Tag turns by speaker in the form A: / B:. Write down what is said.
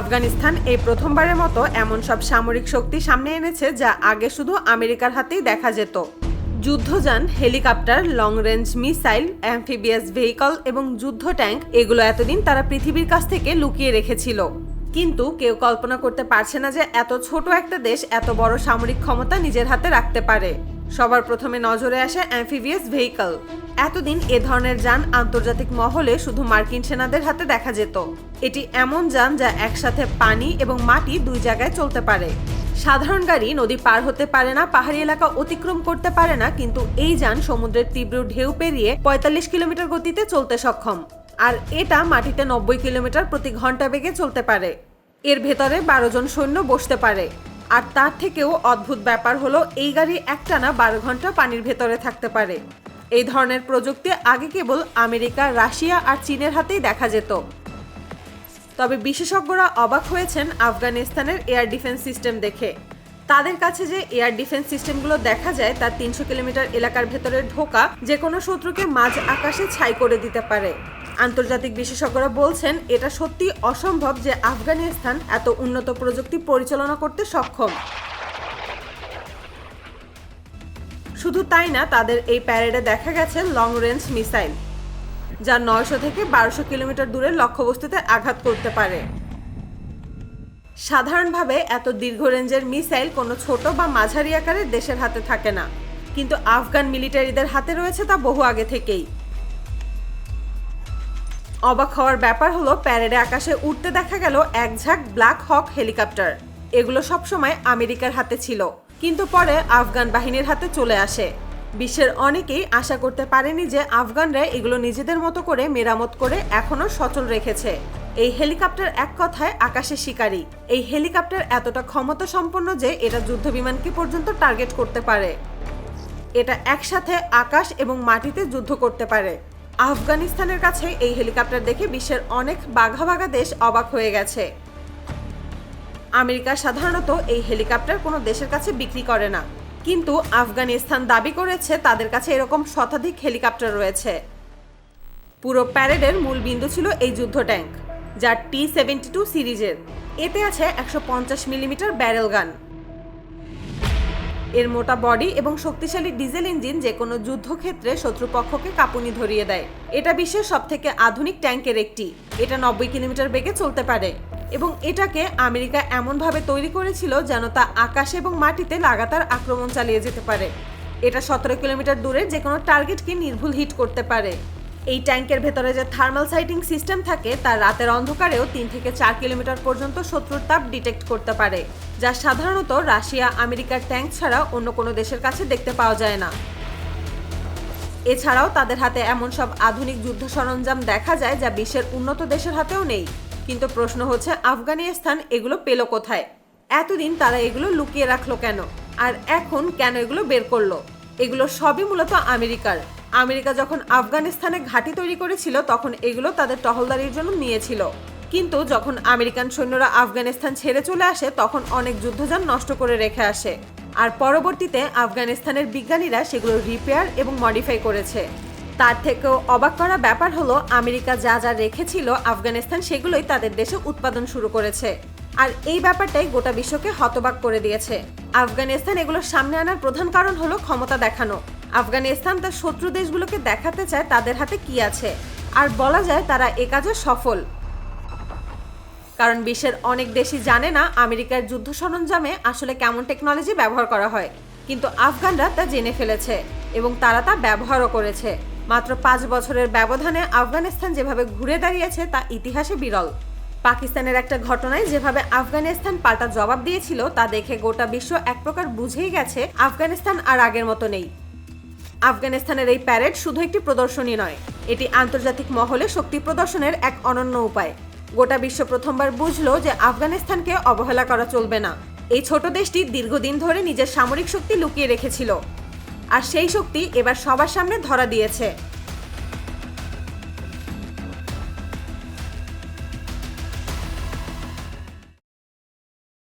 A: আফগানিস্তান এই প্রথমবারের মতো এমন সব সামরিক শক্তি সামনে এনেছে যা আগে শুধু আমেরিকার হাতেই দেখা যেত। যুদ্ধযান helicopter long range missile amphibious vehicle এবং যুদ্ধ ট্যাঙ্ক, এগুলো এতদিন তারা পৃথিবীর কাছ থেকে লুকিয়ে রেখেছিল। কিন্তু কেউ কল্পনা করতে পারছে না যে এত ছোট একটা দেশ এত বড় সামরিক ক্ষমতা নিজের হাতে রাখতে পারে। সবার প্রথমে নজরে আসে অ্যাম্ফিবিয়াস ভেহিকল। এতদিন এ ধরনের যান আন্তর্জাতিক মহলে শুধু মার্কিন সেনাদের হাতে দেখা যেত। এটি এমন যান যা একসাথে পানি এবং মাটি দুই জায়গায় চলতে পারে। সাধারণ গাড়ি নদী পার হতে পারে না, পাহাড়ি এলাকা অতিক্রম করতে পারে না, কিন্তু এই যান সমুদ্রের তীব্র ঢেউ পেরিয়ে পঁয়তাল্লিশ কিলোমিটার গতিতে চলতে সক্ষম। আর এটা মাটিতে নব্বই কিলোমিটার প্রতি ঘণ্টা বেগে চলতে পারে। এর ভেতরে বারো জন সৈন্য বসতে পারে। আর তার থেকেও অদ্ভুত ব্যাপার হলো, এই গাড়ি একটানা বারো ঘণ্টা পানির ভেতরে থাকতে পারে। এই ধরনের প্রযুক্তি আগে কেবল আমেরিকা, রাশিয়া আর চীনের হাতেই দেখা যেত। তবে বিশেষজ্ঞরা অবাক হয়েছেন আফগানিস্তানের এয়ার ডিফেন্স সিস্টেম দেখে। তাদের কাছে যে এয়ার ডিফেন্স সিস্টেমগুলো দেখা যায় তার তিনশো কিলোমিটার এলাকার ভেতরে ঢোকা যে কোনো শত্রুকে মাঝ আকাশে ছাই করে দিতে পারে। আন্তর্জাতিক বিশেষজ্ঞরা বলছেন, এটা সত্যি অসম্ভব যে আফগানিস্তান এত উন্নত প্রযুক্তি পরিচালনা করতে সক্ষম। শুধু তাই না, তাদের এই প্যারেডে দেখা গেছে লং রেঞ্জ মিসাইল, যা নয়শো থেকে বারোশো কিলোমিটার দূরের লক্ষ্যবস্তুতে আঘাত করতে পারে। সাধারণভাবে এত দীর্ঘ রেঞ্জের মিসাইল কোনো ছোট বা মাঝারি আকারের দেশের হাতে থাকে না, কিন্তু আফগান মিলিটারিদের হাতে রয়েছে তা বহু আগে থেকেই। অবাক হওয়ার ব্যাপার হলো, প্যারেডে আকাশে উঠতে দেখা গেল এক ঝাঁক ব্ল্যাক হক হেলিকপ্টার। এগুলো সবসময় আমেরিকার হাতে ছিল, কিন্তু পরে আফগান বাহিনীর হাতে চলে আসে। বিশ্বের অনেকেই আশা করতে পারেনি যে আফগানরা এগুলো নিজেদের মতো করে মেরামত করে এখনও সচল রেখেছে। এই হেলিকপ্টার এক কথায় আকাশে শিকারী। এই হেলিকপ্টার এতটা ক্ষমতা সম্পন্ন যে এটা যুদ্ধবিমানকে পর্যন্ত টার্গেট করতে পারে। এটা একসাথে আকাশ এবং মাটিতে যুদ্ধ করতে পারে। আফগানিস্তানের কাছে এই হেলিকপ্টার দেখে বিশ্বের অনেক বাঘা বাঘা দেশ অবাক হয়ে গেছে। আমেরিকা সাধারণত এই হেলিকপ্টার কোনো দেশের কাছে বিক্রি করে না। কিন্তু আফগানিস্তান দাবি করেছে তাদের কাছে এরকম শতাধিক হেলিকপ্টার রয়েছে। পুরো প্যারেডের মূল বিন্দু ছিল এই যুদ্ধ ট্যাঙ্ক যা টি সেভেন্টি টু সিরিজের। এতে আছে একশো পঞ্চাশ মিলিমিটার ব্যারেল গান। এর মোটা বডি এবং শক্তিশালী ডিজেল ইঞ্জিন যে কোনো যুদ্ধক্ষেত্রে শত্রুপক্ষকে কাঁপুনি ধরিয়ে দেয়। এটা বিশ্বের সবথেকে আধুনিক ট্যাঙ্কের একটি। এটা নব্বই কিলোমিটার বেগে চলতে পারে। এবং এটাকে আমেরিকা এমনভাবে তৈরি করেছিল যেন তা আকাশে এবং মাটিতে লাগাতার আক্রমণ চালিয়ে যেতে পারে। এটা সতেরো কিলোমিটার দূরে যে কোনো টার্গেটকে নির্ভুল হিট করতে পারে। এই ট্যাঙ্কের ভেতরে যে থার্মাল সাইটিং সিস্টেম থাকে তা রাতের অন্ধকারেও তিন থেকে চার কিলোমিটার পর্যন্ত শত্রুর তাপ ডিটেক্ট করতে পারে, যা সাধারণত রাশিয়া, আমেরিকার ট্যাঙ্ক ছাড়া অন্য কোনো দেশের কাছে দেখতে পাওয়া যায় না। এছাড়াও তাদের হাতে এমন সব আধুনিক যুদ্ধ সরঞ্জাম দেখা যায় যা বিশ্বের উন্নত দেশের হাতেও নেই। কিন্তু প্রশ্ন হচ্ছে, আফগানিস্তান এগুলো পেল কোথায়? এতদিন তারা এগুলো লুকিয়ে রাখল কেন? আর এখন কেন এগুলো বের করল? এগুলো সবই মূলত আমেরিকার। আমেরিকা যখন আফগানিস্তানে ঘাঁটি তৈরি করেছিল, তখন এগুলো তাদের টহলদারির জন্য নিয়েছিল। কিন্তু যখন আমেরিকান সৈন্যরা আফগানিস্তান ছেড়ে চলে আসে, তখন অনেক যুদ্ধযান নষ্ট করে রেখে আসে। আর পরবর্তীতে আফগানিস্তানের বিজ্ঞানীরা সেগুলো রিপেয়ার এবং মডিফাই করেছে। তার থেকেও অবাক করা ব্যাপার হলো, আমেরিকা যা যা রেখেছিল আফগানিস্তান, সেগুলোই তাদের দেশে উৎপাদন শুরু করেছে। আর এই ব্যাপারটাই গোটা বিশ্বকে হতবাক করে দিয়েছে। আফগানিস্তান এগুলোর সামনে আনার প্রধান কারণ হলো ক্ষমতা দেখানো। আফগানিস্তান তার শত্রু দেশগুলোকে দেখাতে চায় তাদের হাতে কি আছে? আর বলা যায় তারা এ কাজে সফল। কারণ বিশ্বের অনেক দেশই জানে না আমেরিকার যুদ্ধ সরঞ্জামে আসলে কেমন টেকনোলজি ব্যবহার করা হয়। কিন্তু আফগানরা তা জেনে ফেলেছে এবং তারা তা ব্যবহারও করেছে। মাত্র পাঁচ বছরের ব্যবধানে আফগানিস্তান যেভাবে ঘুরে দাঁড়িয়েছে তা ইতিহাসে বিরল। পাকিস্তানের একটা ঘটনায় যেভাবে আফগানিস্তান পাল্টা জবাব দিয়েছিল তা দেখে গোটা বিশ্ব এক প্রকার বুঝেই গেছে আফগানিস্তান আর আগের মতো নেই। আফগানিস্তানের এই প্যারেড শুধু একটি প্রদর্শনী নয়, এটি আন্তর্জাতিক মহলে শক্তি প্রদর্শনের এক অনন্য উপায়। গোটা বিশ্ব প্রথমবার বুঝলো যে আফগানিস্তানকে অবহেলা করা চলবে না। এই ছোট দেশটি দীর্ঘদিন ধরে নিজের সামরিক শক্তি লুকিয়ে রেখেছিল। আর সেই শক্তি এবার সবার সামনে ধরা দিয়েছে।